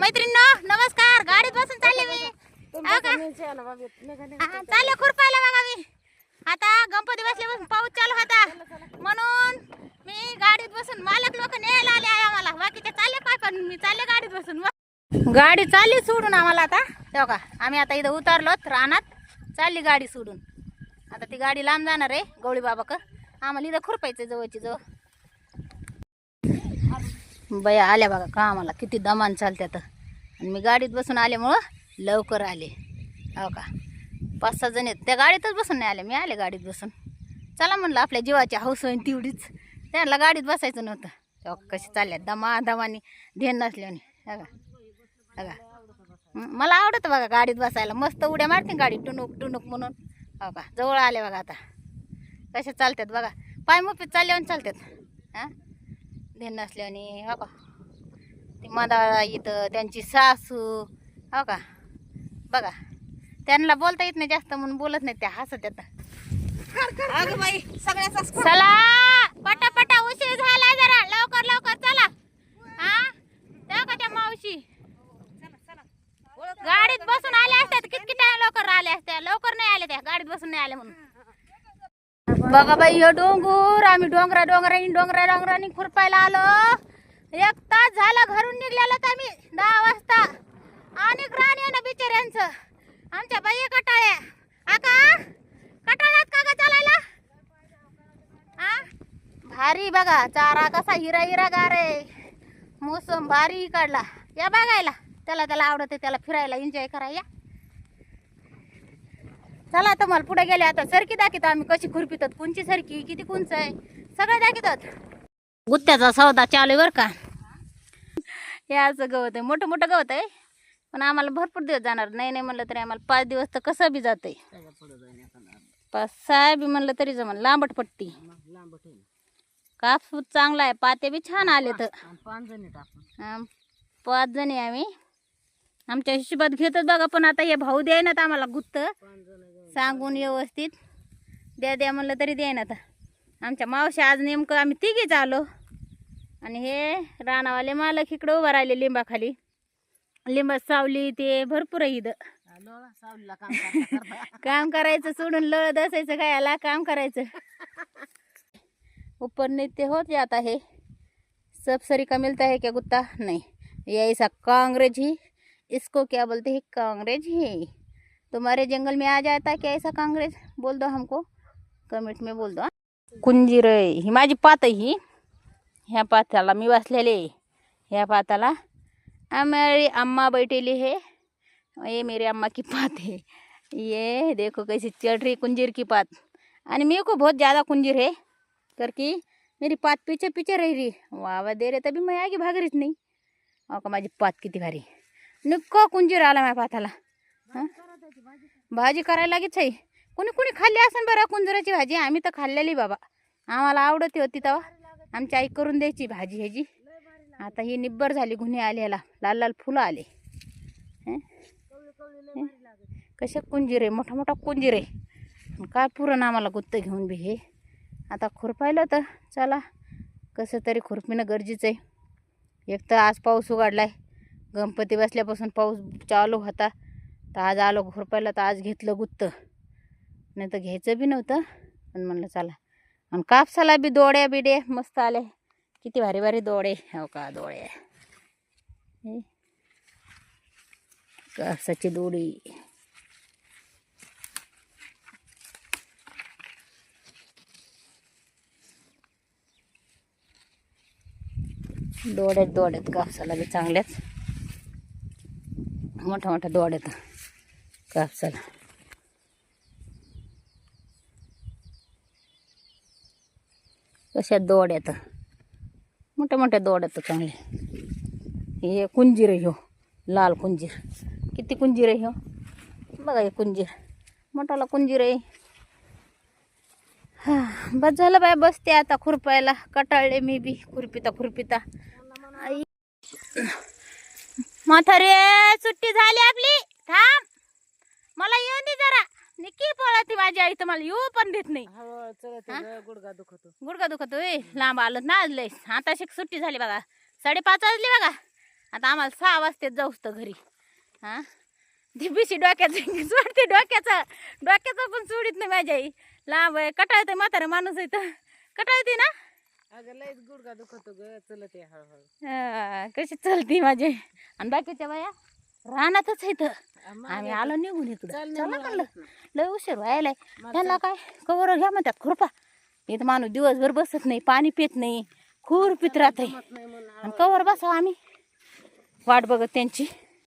मैत्रिणींनो नमस्कार. गाडीत बसून चालले मी. हा का? हा, चालले खुरपायला बघा मी. आता गणपती बसल्यापासून पाऊस चालू होता. म्हणून मी गाडीत बसून मालक लोक न्यायला आले आहे आम्हाला. बाकीचे चालले काय पण मी चालले गाडीत बसून गाडी चालली सोडून आम्हाला आता. तेव्हा का आम्ही आता इथं उतरलोत रानात चालली गाडी सोडून. आता ती गाडी लांब जाणार आहे गवळी बाबा का आम्हाला इथं खुरपायचं जवळची जवळ. बया आल्या बघा का किती दमान चालत्यात. आणि मी गाडीत बसून आल्यामुळं लवकर आले. हो का? पाच सहा जण आहेत. त्या गाडीतच बसून नाही आले मी आले गाडीत बसून. चला म्हणलं आपल्या जीवाची हौस होईन तेवढीच. त्यांना गाडीत बसायचं नव्हतं. हो, तेव्हा कसे चालल्या? दमा दमाने धेन नसल्याने अगा हो अगा हो मला आवडतं बघा गाडीत बसायला. मस्त उड्या मारते गाडी टुनूक टुनूक म्हणून. हो का? जवळ आले बघा आता. कसे चालतात बघा? पाय मुपीत चालल्यावर चालतात हां? ध्यान नसल्याने हो का? ती मदाळा इथं त्यांची सासू हो का? बघा त्यांना बोलता येत नाही जास्त म्हणून बोलत नाही त्या हसत येतात. अगं बाई सगळ्याचा चला! पटापटा उशीर झाला जरा लवकर लवकर चला हा त्या का त्या मावशी गाडीत बसून आल्या असत्यात किती टाइम लवकर आल्या असत्या लवकर नाही आल्या त्या गाडीत बसून नाही आल्या म्हणून बघा बाई हे डोंगर आम्ही डोंगरा डोंगरानी डोंगरा डोंगरानी खुरपायला आलो. एक तास झाला घरून निघलेलो आम्ही दहा वाजता. आणि राणी आहे ना बिचाऱ्यांच. आमच्या बाई कटाळ्या. आका कटाळ्यात का ग चालायला? आ? भारी बघा चारा कसा हिरा हिरा गार आहे. मोसम भारी काढला. या बघायला. त्याला त्याला आवडते त्याला फिरायला एन्जॉय करायला. चला आता मला पुढे गेले आता. सरकी दाखवतो आम्ही कशी खुरपितात कोणची सरकी? किती कोणच आहे? सगळं दाखवतात गुत्त्याचा सौदा चालू आहे बरं का. हे असं गवत आहे. मोठं मोठं गवत आहे. पण आम्हाला भरपूर दिवस जाणार. नाही नाही म्हणलं तरी आम्हाला पाच दिवस तर कसं बी जात आहे पाच सहा बी म्हणलं तरी जमन लांबट पट्टी. कापूस चांगला आहे. पाते बी छान आले तर पाच जणी आम्ही. आमच्या हिशोबात घेतच बघा पण आता हे भाऊ द्याय ना आम्हाला गुत्त. सांगून व्यवस्थित द्या द्या म्हणलं तरी द्या ना आमच्या मावशी आज नेमकं आम्ही तिघीच आलो. आणि हे रानावाले मालक इकडं उभं राहिले लिंबाखाली. लिंबा सावली ते भरपूर आहे इथं. काम करायचं सोडून लळत असायचं काय याला काम करायचं. ऊपर नीचे होत जाता है. सब सरी का मिलता है क्या कुत्ता? नहीं. ये ऐसा कांग्रेज. ही इसको क्या बोलते हैं? कांग्रेज. ही तुम्हारे जंगल में आ जाता है क्या ऐसा कांग्रेस बोल दो हमको। कमेंट में बोल दो कुंजीर ही माझी पात ही। ह्या पाताला मी बसलेले ह्या पाताला हमारी अम्मा बैठेली है. ये मेरे अम्मा की पात है. ये देखो कैसी चढ़ रही कुंजीर की पात. आणि मेरे को बहुत ज़्यादा कुंजीर है करके मेरी पात पीछे पीछे रह रही. वावा दे रहे तभी मैं आगे भाग रहीच नाही. अहो का माझी पात किती भारी. निक्को कुंजीर आला माझ्या पाताला. हां? भाजी करायला लागेच आहे. कोणी कोणी खाल्ली असेल बरं कुंजराची भाजी? आम्ही तर खाल्लेली बाबा. आम्हाला आवडती होती तेव्हा. आमची आई करून द्यायची भाजी ह्याची. आता ही निब्बर झाली गुन्हे आले ह्याला लाल लाल फुलं आले. कशा कुंजीर? आहे मोठा मोठा कुंजीर. आहे काय पुरण आम्हाला गुत्त घेऊन बी हे? आता खुरपायला तर चला. कसं तरी खुरपिणं गरजेचं आहे. एक तर आज पाऊस उघडला आहे गणपती बसल्यापासून पाऊस चालू होता. तर आज आलो खुरपायला तर आज घेतलं गुत्त. नाही तर घ्यायचं बी नव्हतं पण म्हणलं चला. आणि कापसाला बी दोड्या बिड्या मस्त आले किती भारी भारी दोडे. हो का दोडे. हे. कापसाची दोडी. दोड्यात दोड्यात कापसाला बी चांगल्याच. मोठ्या मोठ्या दोड्यात. कापसाला कशा दोड्यात? मोठ्या मोठ्या दोड्यात चांगले. हे कुंजीर ह्यो हो, लाल कुंजीर. किती कुंजीर आहे ह्यो बघा हे कुंजीर. मोठाला कुंजीर आहे. हा बस झालं बाय बसते आता खुरपायला. कटाळले मी बी खुरपिता खुरपिता. आई. म्हातारे सुट्टी झाली आपली. थांब. मला येऊन दे जरा. निकी पळती माझी आई तर मला येऊ पण देत नाही. गुडगा दुखतो. गुडघा दुखतोय लांब आलं ना आज लय. आता शिक सुट्टी झाली बघा. साडेपाच वाजली बघा. आता आम्हाला सहा वाजता जाऊस तर घरी. हां? ती बिशी डोक्याचं सोडते डोक्याचा. डोक्याचा पण सोडित नाही माझ्या आई. लांब आहे कटाळते म्हातारा माणूस आहे तर. कटाळते ना? अगं लयच गुडघा दुखतो ग. चलत हळूहळू. हा, कशी चलती माझे. आणि बाकीच्या बाया? रानातच आहे तर आम्हा आलो निघून इकडं. चालणे चला म्हणलं. लय उशीर व्हायलाय. त्यांना काय कवर घ्या म्हणतात खुरपा. इथं माणूस दिवसभर बसत नाही पाणी पित नाही खूर पित राहत आहे आणि कवर बसावं आम्ही. वाट बघत त्यांची.